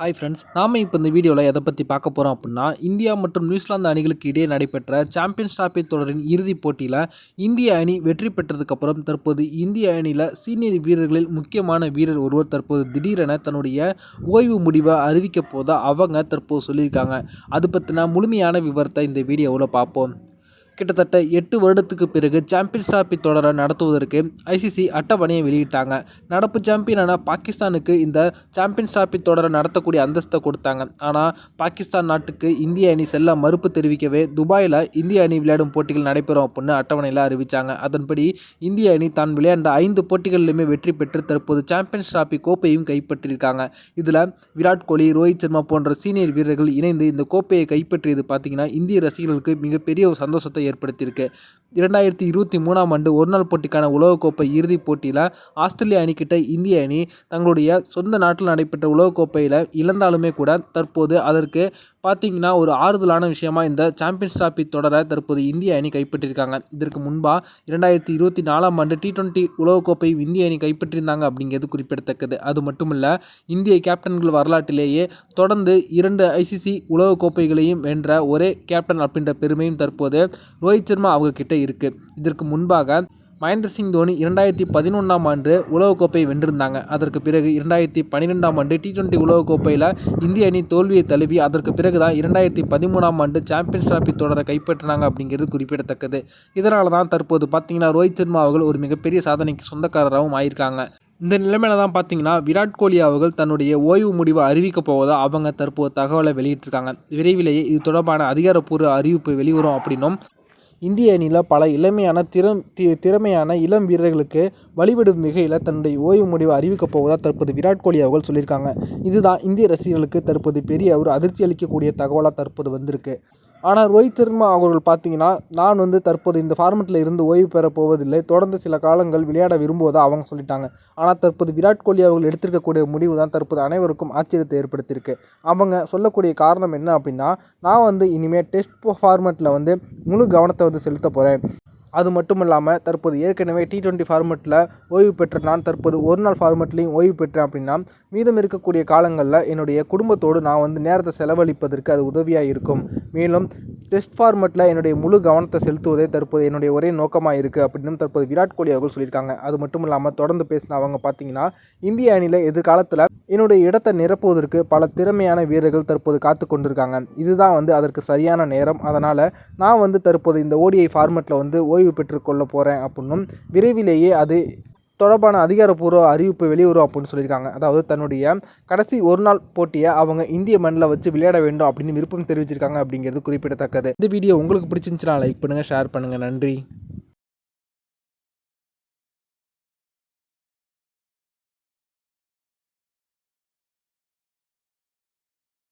Hi friends நாம் இப்போ இந்த வீடியோவில் எதை பற்றி பார்க்க போகிறோம் அப்படின்னா இந்தியா மற்றும் நியூசிலாந்து அணிகளுக்கு இடையே நடைபெற்ற சாம்பியன்ஸ் டிராபி தொடரின் இறுதிப் போட்டியில் இந்திய அணி வெற்றி பெற்றதுக்கப்புறம் தற்போது இந்திய அணியில் சீனியர் வீரர்களில் முக்கியமான வீரர் ஒருவர் தற்போது திடீரென தன்னுடைய ஓய்வு முடிவை அறிவிக்க போதா அவங்க தற்போது சொல்லியிருக்காங்க. அது பற்றின முழுமையான விவரத்தை இந்த வீடியோவில் பார்ப்போம். கிட்டத்தட்ட எட்டு வருடத்துக்கு பிறகு சாம்பியன்ஸ் டிராபி தொடரை நடத்துவதற்கு ஐசிசி அட்டவணையை வெளியிட்டாங்க. நடப்பு சாம்பியனான பாகிஸ்தானுக்கு இந்த சாம்பியன்ஸ் டிராபி தொடரை நடத்தக்கூடிய அந்தஸ்தை கொடுத்தாங்க. ஆனால் பாகிஸ்தான் நாட்டுக்கு இந்திய அணி செல்ல மறுப்பு தெரிவிக்கவே துபாயில் இந்திய அணி விளையாடும் போட்டிகள் நடைபெறும் அப்படின்னு அட்டவணையில் அறிவித்தாங்க அதன்படி இந்திய அணி தான் விளையாண்ட ஐந்து போட்டிகளிலுமே வெற்றி பெற்று தற்போது சாம்பியன்ஸ் டிராபி கோப்பையும் கைப்பற்றியிருக்காங்க. இதில் விராட் கோலி ரோஹித் சர்மா போன்ற சீனியர் வீரர்கள் இணைந்து இந்த கோப்பையை கைப்பற்றியது பார்த்தீங்கன்னா இந்திய ரசிகர்களுக்கு மிகப்பெரிய ஒரு சந்தோஷத்தை ஏற்படுத்தியிருக்கு. இரண்டாயிரத்தி இருபத்தி மூணாம் ஆண்டு ஒருநாள் போட்டிக்கான உலகக்கோப்பை இறுதிப் போட்டியில் ஆஸ்திரேலிய அணிக்கிட்ட இந்திய அணி தங்களுடைய சொந்த நாட்டில் நடைபெற்ற உலகக்கோப்பையில் இழந்தாலுமே கூட தற்போது அதற்கு பார்த்தீங்கன்னா ஒரு ஆறுதலான விஷயமா இந்த சாம்பியன்ஸ் டிராபி தொடரை தற்போது இந்திய அணி கைப்பற்றியிருக்காங்க. இதற்கு முன்பாக இரண்டாயிரத்தி இருபத்தி நாலாம் ஆண்டு டி டுவெண்ட்டி உலகக்கோப்பை இந்திய அணி கைப்பற்றியிருந்தாங்க அப்படிங்கிறது குறிப்பிடத்தக்கது. அது மட்டும் இல்லை இந்திய கேப்டன்கள் வரலாற்றிலேயே தொடர்ந்து இரண்டு ஐசிசி உலகக்கோப்பைகளையும் வென்ற ஒரே கேப்டன் அப்படின்ற பெருமையும் தற்போது ரோஹித் சர்மா அவங்கக்கிட்ட இருக்குது இதற்கு முன்பாக மகேந்திர சிங் தோனி இரண்டாயிரத்தி பதினொன்றாம் ஆண்டு உலகக்கோப்பை வென்றிருந்தாங்க. அதற்கு பிறகு இரண்டாயிரத்தி பன்னிரெண்டாம் ஆண்டு டி டுவெண்ட்டி உலகக்கோப்பையில் இந்திய அணி தோல்வியை தழுவி அதற்கு பிறகு தான் இரண்டாயிரத்தி பதிமூணாம் ஆண்டு சாம்பியன்ஸ் டிராபி தொடரை கைப்பற்றினாங்க அப்படிங்கிறது குறிப்பிடத்தக்கது. இதனால தான் தற்போது பார்த்தீங்கன்னா ரோஹித் சர்மா அவர்கள் ஒரு மிகப்பெரிய சாதனைக்கு சொந்தக்காரராகவும் ஆயிருக்காங்க. இந்த நிலைமையில தான் பார்த்தீங்கன்னா விராட் கோலி அவர்கள் தன்னுடைய ஓய்வு முடிவை அறிவிக்கப் போவதா அவங்க தற்போது தகவலை வெளியிட்டிருக்காங்க. விரைவிலேயே இது தொடர்பான அதிகாரப்பூர்வ அறிவிப்பு வெளிவரும் அப்படின்னும் இந்திய அணியில் பல இளமையான திறம் தி திறமையான இளம் வீரர்களுக்கு வழிவிடும் வகையில் தன்னுடைய ஓய்வு முடிவை அறிவிக்கப் போவதாக தற்போது விராட் கோலி அவர்கள் சொல்லியிருக்காங்க. இதுதான் இந்திய ரசிகர்களுக்கு தற்போது பெரிய ஒரு அதிர்ச்சி அளிக்கக்கூடிய தகவலாக தற்போது வந்திருக்கு. ஆனால் ரோஹித் சர்மா அவர்கள் பார்த்தீங்கன்னா நான் வந்து தற்போது இந்த ஃபார்மெட்டில் இருந்து ஓய்வு பெற போவதில்லை. தொடர்ந்து சில காலங்கள் விளையாட விரும்புவதாக அவங்க சொல்லிட்டாங்க. ஆனால் தற்போது விராட் கோலி அவர்கள் எடுத்திருக்கக்கூடிய முடிவு தான் தற்போது அனைவருக்கும் ஆச்சரியத்தை ஏற்படுத்தியிருக்கு. அவங்க சொல்லக்கூடிய காரணம் என்ன அப்படின்னா நான் வந்து இனிமேல் டெஸ்ட் ஃபார்மெட்டில் வந்து முழு கவனத்தை வந்து செலுத்த போகிறேன் அது மட்டும் இல்லாமல் தற்போது ஏற்கனவே டி டுவெண்ட்டி ஃபார்மெட்டில் ஓய்வு பெற்ற நான் தற்போது ஒரு நாள் ஃபார்மெட்லேயும் ஓய்வு பெற்றேன் அப்படின்னா மீதம் இருக்கக்கூடிய காலங்களில் என்னுடைய குடும்பத்தோடு நான் வந்து நேரத்தை செலவழிப்பதற்கு அது உதவியாக இருக்கும். மேலும் டெஸ்ட் ஃபார்மெட்டில் என்னுடைய முழு கவனத்தை செலுத்துவதே தற்போது என்னுடைய ஒரே நோக்கமாக இருக்குது அப்படின்னு தற்போது விராட் கோலி அவர்கள் சொல்லியிருக்காங்க. அது மட்டும் இல்லாமல் தொடர்ந்து பேசின அவங்க பார்த்தீங்கன்னா இந்திய அணியில் எதிர்காலத்தில் என்னுடைய இடத்தை நிரப்புவதற்கு பல திறமையான வீரர்கள் தற்போது காத்து கொண்டிருக்காங்க. இதுதான் வந்து அதற்கு சரியான நேரம். அதனால் நான் வந்து தற்போது இந்த ஓடிஐ ஃபார்மெட்டில் வந்து ஓய்வு பெற்றுக்கொள்ள போகிறேன் அப்படின்னும் விரைவிலேயே அது தொடர்பான அதிகாரப்பூர்வ அறிவிப்பு வெளியுறவு அப்படின்னு சொல்லியிருக்காங்க. அதாவது தன்னுடைய கடைசி ஒரு நாள் போட்டியை அவங்க இந்திய மண்ணில் வச்சு விளையாட வேண்டும் அப்படின்னு விருப்பம் தெரிவிச்சிருக்காங்க அப்படிங்கிறது குறிப்பிடத்தக்கது. இந்த வீடியோ உங்களுக்கு பிடிச்சிருந்துச்சுன்னா லைக் பண்ணுங்கள் ஷேர் பண்ணுங்கள் நன்றி.